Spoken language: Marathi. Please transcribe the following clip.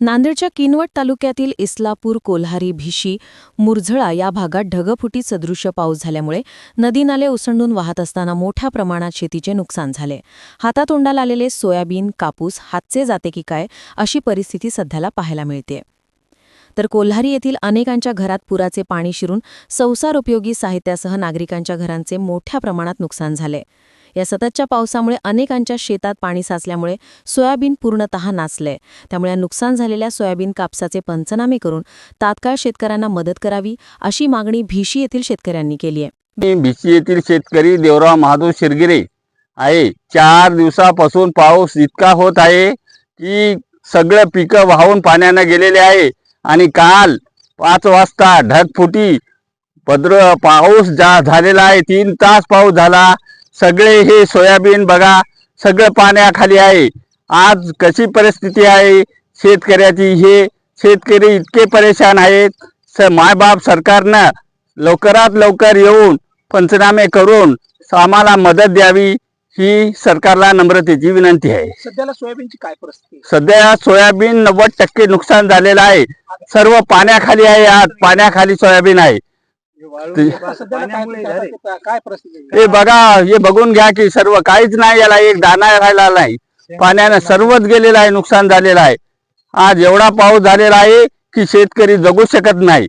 नांदेडच्या किनवट तालुक्यातील इस्लापूर कोल्हारी भिशी मुरझळा या भागात ढगफुटी सदृश्य पाऊस झाल्यामुळे नदी नाले ओसंडून वाहत असताना मोठ्या प्रमाणात शेतीचे नुकसान झाले. हातातोंडाला आलेले सोयाबीन कापूस हातचे जाते की काय अशी परिस्थिती सध्याला पाहायला मिळते तर कोल्हारी येथील अनेकांच्या घरात पुराचे पाणी शिरून संसार उपयोगी साहित्यासह नागरिकांच्या घरांचे मोठ्या प्रमाणात नुकसान झाले. या सततच्या पावसामुळे अनेकांच्या शेतात पाणी साचल्यामुळे सोयाबीन पूर्णतः नाचले त्यामुळे नुकसान झालेल्या सोयाबीन कापसाचे पंचनामे करून तात्काळ शेतकऱ्यांना मदत करावी अशी मागणी भिशी येथील शेतकऱ्यांनी केली आहे. मी भिशी येथील शेतकरी देवराव महादेव शिरगिरे आहे. चार दिवसापासून पाऊस इतका होत आहे की सगळं पिकं वाहून पाण्यानं गेलेले आहे. आणि काल पाच वाजता ढगफुटी भद्र पाऊस जा झालेला आहे. तीन तास पाऊस झाला. सगळे हे सोयाबीन बघा सगळं पाण्याखाली आहे. आज कशी परिस्थिती आहे? शेतकऱ्याची हे शेतकरी इतके परेशान आहेत. स मायबाप सरकारनं लवकरात लवकर येऊन पंचनामे करून आम्हाला मदत द्यावी. ही सरकारला नम्रतेची विनंती आहे. सध्याला सोयाबीनची काय परिस्थिती आहे? सध्या सोयाबीन नव्वद टक्के नुकसान झालेलं आहे. सर्व पाण्याखाली आहे आज. पाण्याखाली सोयाबीन आहे. काय परिस्थिती आहे? हे बघा हे बघून घ्या की सर्व काहीच नाही याला एक दाना राहिला नाही. पाण्यानं सर्वच गेलेलं आहे नुकसान झालेलं आहे. आज एवढा पाऊस झालेला आहे की शेतकरी जगू शकत नाही.